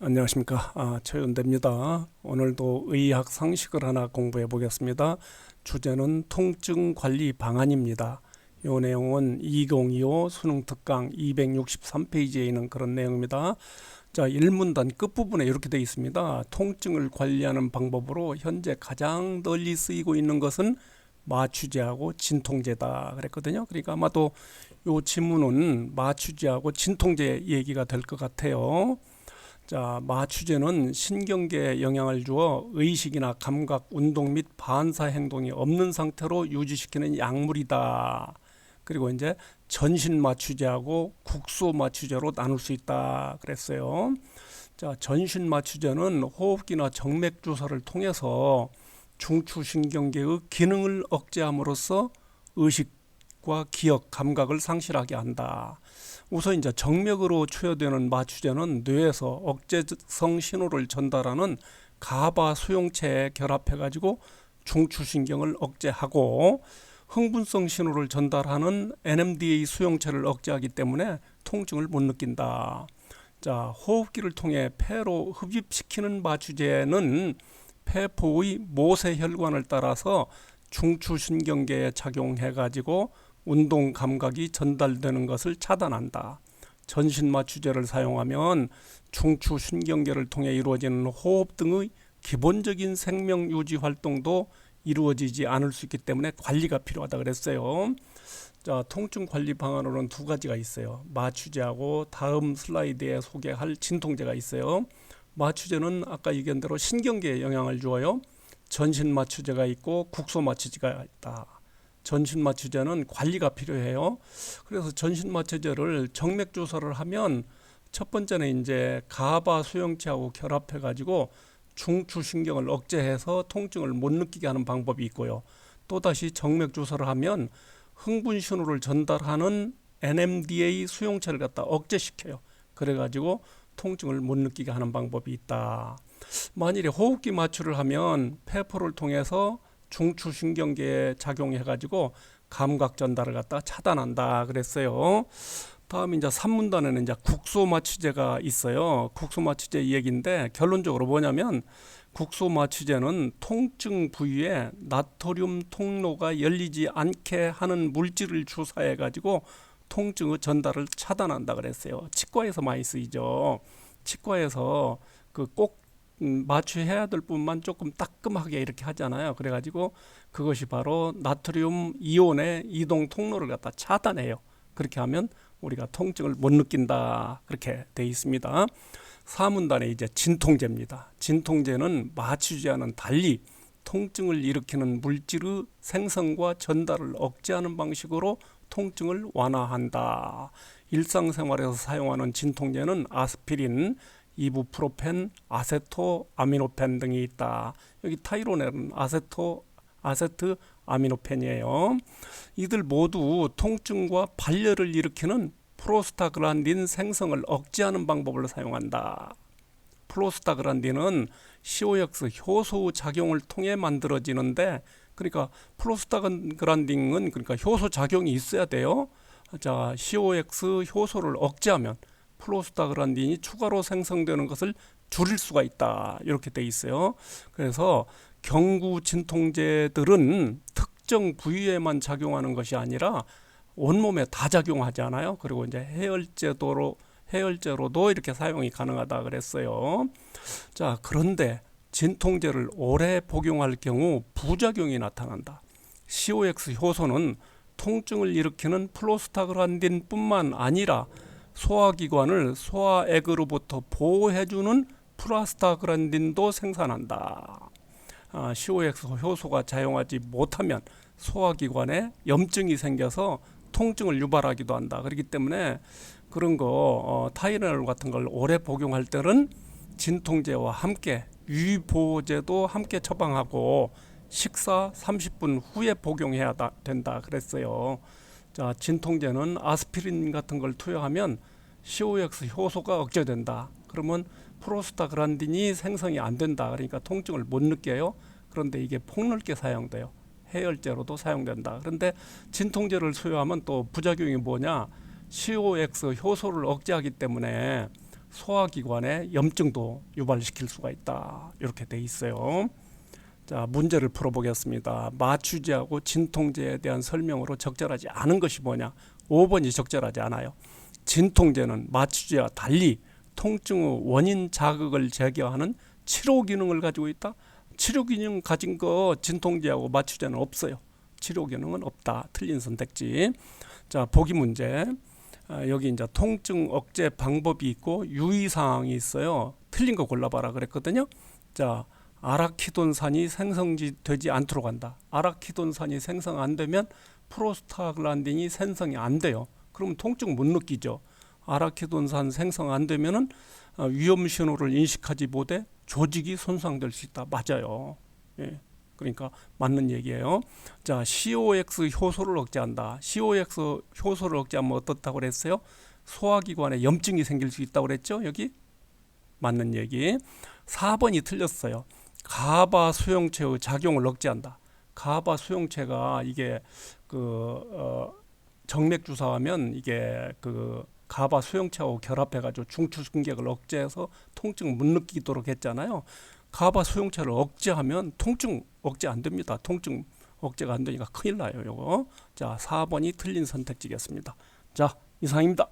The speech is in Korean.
안녕하십니까. 아, 최윤대입니다. 오늘도 의학 상식을 하나 공부해 보겠습니다. 주제는 통증 관리 방안입니다. 이 내용은 2025 수능 특강 263페이지에 있는 그런 내용입니다. 자, 1문단 끝부분에 이렇게 되어 있습니다. 통증을 관리하는 방법으로 현재 가장 널리 쓰이고 있는 것은 마취제하고 진통제다 그랬거든요. 그러니까 아마도 이 지문은 마취제하고 진통제 얘기가 될 것 같아요. 자, 마취제는 신경계에 영향을 주어 의식이나 감각, 운동 및 반사 행동이 없는 상태로 유지시키는 약물이다. 그리고 이제 전신 마취제하고 국소 마취제로 나눌 수 있다 그랬어요. 자, 전신 마취제는 호흡기나 정맥 주사를 통해서 중추 신경계의 기능을 억제함으로써 의식 과 기억, 감각을 상실하게 한다. 우선 이제 정맥으로 투여되는 마취제는 뇌에서 억제성 신호를 전달하는 가바 수용체에 결합해 가지고 중추신경을 억제하고 흥분성 신호를 전달하는 NMDA 수용체를 억제하기 때문에 통증을 못 느낀다. 자, 호흡기를 통해 폐로 흡입시키는 마취제는 폐포의 모세 혈관을 따라서 중추신경계에 작용해 가지고 운동 감각이 전달되는 것을 차단한다. 전신 마취제를 사용하면 중추 신경계를 통해 이루어지는 호흡 등의 기본적인 생명 유지 활동도 이루어지지 않을 수 있기 때문에 관리가 필요하다 그랬어요. 자, 통증 관리 방안으로는 두 가지가 있어요. 마취제하고 다음 슬라이드에 소개할 진통제가 있어요. 마취제는 아까 얘기한 대로 신경계에 영향을 주어요. 전신 마취제가 있고 국소 마취제가 있다. 전신 마취제는 관리가 필요해요. 그래서 전신 마취제를 정맥 주사를 하면 첫 번째는 이제 가바 수용체하고 결합해 가지고 중추 신경을 억제해서 통증을 못 느끼게 하는 방법이 있고요. 또 다시 정맥 주사를 하면 흥분 신호를 전달하는 NMDA 수용체를 갖다 억제시켜요. 그래 가지고 통증을 못 느끼게 하는 방법이 있다. 만일에 호흡기 마취를 하면 폐포를 통해서 중추신경계에 작용해 가지고 감각 전달을 갖다 차단한다 그랬어요. 다음 이제 3문단에는 이제 국소 마취제가 있어요. 국소 마취제 얘기인데 결론적으로 뭐냐면 국소 마취제는 통증 부위에 나토륨 통로가 열리지 않게 하는 물질을 주사해 가지고 통증의 전달을 차단한다 그랬어요. 치과에서 많이 쓰이죠. 치과에서 그꼭 음, 마취해야 될 뿐만 조금 따끔하게 이렇게 하잖아요. 그래가지고 그것이 바로 나트륨 이온의 이동 통로를 갖다 차단해요. 그렇게 하면 우리가 통증을 못 느낀다. 그렇게 돼 있습니다. 사문단에 이제 진통제입니다. 진통제는 마취제와는 달리 통증을 일으키는 물질의 생성과 전달을 억제하는 방식으로 통증을 완화한다. 일상생활에서 사용하는 진통제는 아스피린, 이부프로펜, 아세토 아미노펜 등이 있다. 여기 타이로넬은 아세토 아세트 아미노펜이에요. 이들 모두 통증과 발열을 일으키는 프로스타글란딘 생성을 억제하는 방법을 사용한다. 프로스타글란딘은 COX 효소 작용을 통해 만들어지는데 그러니까 프로스타글란딘은 그러니까 효소 작용이 있어야 돼요. 자, COX 효소를 억제하면 플로스타그란딘이 추가로 생성되는 것을 줄일 수가 있다. 이렇게 돼 있어요. 그래서 경구 진통제들은 특정 부위에만 작용하는 것이 아니라 온몸에 다 작용하잖아요. 그리고 이제 해열제도로 해열제로도 이렇게 사용이 가능하다 그랬어요. 자, 그런데 진통제를 오래 복용할 경우 부작용이 나타난다. COX 효소는 통증을 일으키는 플로스타그란딘뿐만 아니라 소화기관을 소화액으로부터 보호해주는 프라스타그란딘도 생산한다. 아, COX 효소가 작용하지 못하면 소화기관에 염증이 생겨서 통증을 유발하기도 한다. 그렇기 때문에 그런 거 어, 타이레놀 같은 걸 오래 복용할 때는 진통제와 함께 유보제도 함께 처방하고 식사 30분 후에 복용해야 된다 그랬어요. 자, 진통제는 아스피린 같은 걸 투여하면 COX 효소가 억제된다. 그러면 프로스타그란딘이 생성이 안 된다. 그러니까 통증을 못 느껴요. 그런데 이게 폭넓게 사용돼요. 해열제로도 사용된다. 그런데 진통제를 투여하면 또 부작용이 뭐냐? COX 효소를 억제하기 때문에 소화기관에 염증도 유발시킬 수가 있다. 이렇게 돼 있어요. 자, 문제를 풀어보겠습니다. 마취제하고 진통제에 대한 설명으로 적절하지 않은 것이 뭐냐? 5번이 적절하지 않아요. 진통제는 마취제와 달리 통증의 원인 자극을 제거하는 치료 기능을 가지고 있다. 치료 기능 가진 거 진통제하고 마취제는 없어요. 치료 기능은 없다. 틀린 선택지. 자, 보기 문제. 아, 여기 이제 통증 억제 방법이 있고 유의 사항이 있어요. 틀린 거 골라봐라 그랬거든요. 자, 아라키돈산이 생성되지 않도록 한다. 아라키돈산이 생성 안 되면 프로스타글란딘이 생성이 안 돼요. 그러면 통증 못 느끼죠. 아라키돈산 생성 안 되면은 어, 위험 신호를 인식하지 못해 조직이 손상될 수 있다. 맞아요. 예. 그러니까 맞는 얘기예요. 자, COX 효소를 억제한다. COX 효소를 억제하면 어떻다고 그랬어요? 소화기관에 염증이 생길 수 있다고 그랬죠? 여기 맞는 얘기. 4번이 틀렸어요. 가바 수용체의 작용을 억제한다. 가바 수용체가 이게 그 어, 정맥 주사하면 이게 그 가바 수용체하고 결합해가지고 중추순객을 억제해서 통증 못 느끼도록 했잖아요. 가바 수용체를 억제하면 통증 억제 안 됩니다. 통증 억제가 안 되니까 큰일 나요. 요거. 자, 4번이 틀린 선택지겠습니다. 자, 이상입니다.